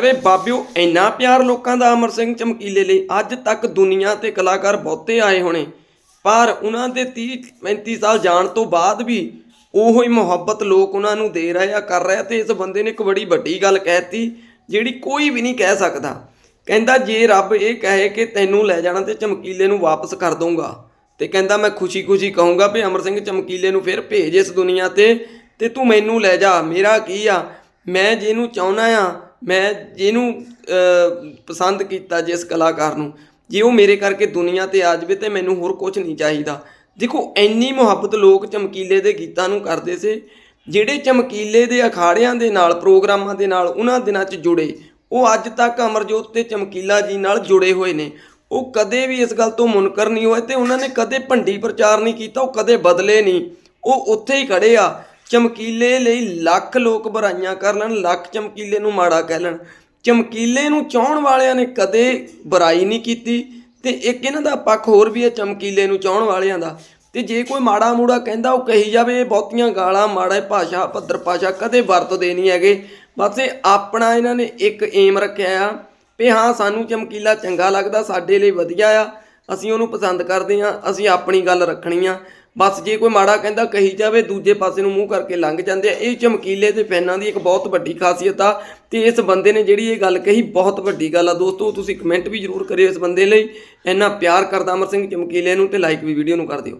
ਵੇ ਬਾਬਿਓ, ਇੰਨਾ ਪਿਆਰ ਲੋਕਾਂ ਦਾ ਅਮਰ ਸਿੰਘ ਚਮਕੀਲੇ ਲਈ ਅੱਜ ਤੱਕ ਦੁਨੀਆ ਤੇ ਕਲਾਕਾਰ ਬਹੁਤੇ ਆਏ ਹੋਣੇ। ਪਰ ਉਹਨਾਂ ਦੇ 30 35 ਸਾਲ ਜਾਣ ਤੋਂ ਬਾਅਦ ਵੀ ਉਹੋ ਹੀ ਮੁਹੱਬਤ ਲੋਕ ਉਹਨਾਂ ਨੂੰ ਦੇ ਰਹੇ ਆ, ਕਰ ਰਹੇ ਆ ਤੇ ਇਸ ਬੰਦੇ ਨੇ ਇੱਕ ਬੜੀ ਵੱਡੀ ਗੱਲ ਕਹਿਤੀ, ਜਿਹੜੀ ਕੋਈ ਵੀ ਨਹੀਂ ਕਹਿ ਸਕਦਾ। ਕਹਿੰਦਾ, ਜੇ ਰੱਬ ਇਹ ਕਹੇ ਕਿ ਤੈਨੂੰ ਲੈ ਜਾਣਾ ਤੇ ਚਮਕੀਲੇ ਨੂੰ ਵਾਪਸ ਕਰ ਦਊਂਗਾ। ਤੇ ਕਹਿੰਦਾ, ਮੈਂ ਖੁਸ਼ੀ-ਖੁਸ਼ੀ ਕਹੂੰਗਾ ਵੀ ਅਮਰ ਸਿੰਘ ਚਮਕੀਲੇ ਨੂੰ ਫਿਰ ਭੇਜ ਇਸ ਦੁਨੀਆ ਤੇ ਤੇ ਤੂੰ ਮੈਨੂੰ ਲੈ ਜਾ। ਮੇਰਾ ਕੀ ਆ? ਮੈਂ ਜਿਹਨੂੰ ਚਾਹੁੰਦਾ ਆ ਮੈਂ ਜਿਹਨੂੰ ਪਸੰਦ ਕੀਤਾ ਜਿਸ ਕਲਾਕਾਰ ਨੂੰ, ਜੇ ਉਹ ਮੇਰੇ ਕਰਕੇ ਦੁਨੀਆ ਤੇ ਆ ਜਾਵੇ ਤੇ ਮੈਨੂੰ ਹੋਰ ਕੁਝ ਨਹੀਂ ਚਾਹੀਦਾ। ਦੇਖੋ, ਇੰਨੀ ਮੁਹੱਬਤ ਲੋਕ ਚਮਕੀਲੇ ਦੇ ਗੀਤਾਂ ਨੂੰ ਕਰਦੇ ਸੀ, ਜਿਹੜੇ ਚਮਕੀਲੇ ਦੇ ਅਖਾੜਿਆਂ ਦੇ ਨਾਲ, ਪ੍ਰੋਗਰਾਮਾਂ ਦੇ ਨਾਲ ਉਹਨਾਂ ਦਿਨਾਂ 'ਚ ਜੁੜੇ। ਉਹ ਅੱਜ ਤੱਕ ਅਮਰਜੋਤ ਤੇ ਚਮਕੀਲਾ ਜੀ ਨਾਲ ਜੁੜੇ ਹੋਏ ਨੇ। ਉਹ ਕਦੇ ਵੀ ਇਸ ਗੱਲ ਤੋਂ ਮੁਨਕਰ ਨਹੀਂ ਹੋਏ ਤੇ ਉਹਨਾਂ ਨੇ ਕਦੇ ਭੰਡੀ ਪ੍ਰਚਾਰ ਨਹੀਂ ਕੀਤਾ, ਉਹ ਕਦੇ ਬਦਲੇ ਨਹੀਂ। ਉਹ ਉੱਥੇ ਹੀ ਖੜੇ ਆ। ਚਮਕੀਲੇ ਲਈ ਲੱਖ ਲੋਕ ਬੁਰਾਈਆਂ ਕਰ ਲੈਣ, ਲੱਖ ਚਮਕੀਲੇ ਨੂੰ ਮਾੜਾ ਕਹਿ ਲੈਣ। ਚਮਕੀਲੇ ਨੂੰ ਚਾਹਣ ਵਾਲਿਆਂ ਨੇ ਕਦੇ ਬੁਰਾਈ ਨਹੀਂ ਕੀਤੀ ਤੇ ਇੱਕ ਇਹਨਾਂ ਦਾ ਪੱਖ ਹੋਰ ਵੀ ਹੈ ਚਮਕੀਲੇ ਨੂੰ ਚਾਹਣ ਵਾਲਿਆਂ ਦਾ। ਤੇ ਜੇ ਕੋਈ ਮਾੜਾ ਮੂੜਾ ਕਹਿੰਦਾ, ਉਹ ਕਹੀ ਜਾਵੇ, ਇਹ ਬਹੁਤੀਆਂ ਗਾਲਾਂ, ਮਾੜਾ ਭਾਸ਼ਾ ਭੱਦਰ ਭਾਸ਼ਾ ਕਦੇ ਵਰਤਦੇ ਨਹੀਂ ਹੈਗੇ। ਬਸ ਇਹ ਆਪਣਾ ਇਹਨਾਂ ਨੇ ਇੱਕ ਏਮ ਰੱਖਿਆ ਆ ਵੀ ਹਾਂ, ਸਾਨੂੰ ਚਮਕੀਲਾ ਚੰਗਾ ਲੱਗਦਾ, ਸਾਡੇ ਲਈ ਵਧੀਆ ਆ, ਅਸੀਂ ਉਹਨੂੰ ਪਸੰਦ ਕਰਦੇ ਆ ਅਸੀਂ ਆਪਣੀ ਗੱਲ ਰੱਖਣੀ ਆ। ਬਸ ਜੇ ਕੋਈ ਮਾੜਾ ਕਹਿੰਦਾ ਕਹੀ ਜਾਵੇ, ਦੂਜੇ ਪਾਸੇ ਨੂੰ ਮੂੰਹ ਕਰਕੇ ਲੰਘ ਜਾਂਦੇ ਆ। ਇਹ ਚਮਕੀਲੇ ਦੇ ਫੈਨਾਂ ਦੀ ਇੱਕ ਬਹੁਤ ਵੱਡੀ ਖਾਸੀਅਤ ਆ ਤੇ ਇਸ ਬੰਦੇ ਨੇ ਜਿਹੜੀ ਇਹ ਗੱਲ ਕਹੀ, ਬਹੁਤ ਵੱਡੀ ਗੱਲ ਆ। ਦੋਸਤੋ, ਤੁਸੀਂ ਕਮੈਂਟ ਵੀ ਜ਼ਰੂਰ ਕਰਿਓ ਇਸ ਬੰਦੇ ਲਈ। ਇੰਨਾ ਪਿਆਰ ਕਰਦਾ ਅਮਰ ਸਿੰਘ ਚਮਕੀਲੇ ਨੂੰ ਤੇ ਲਾਈਕ ਵੀ ਵੀਡੀਓ ਨੂੰ ਕਰ ਦਿਓ।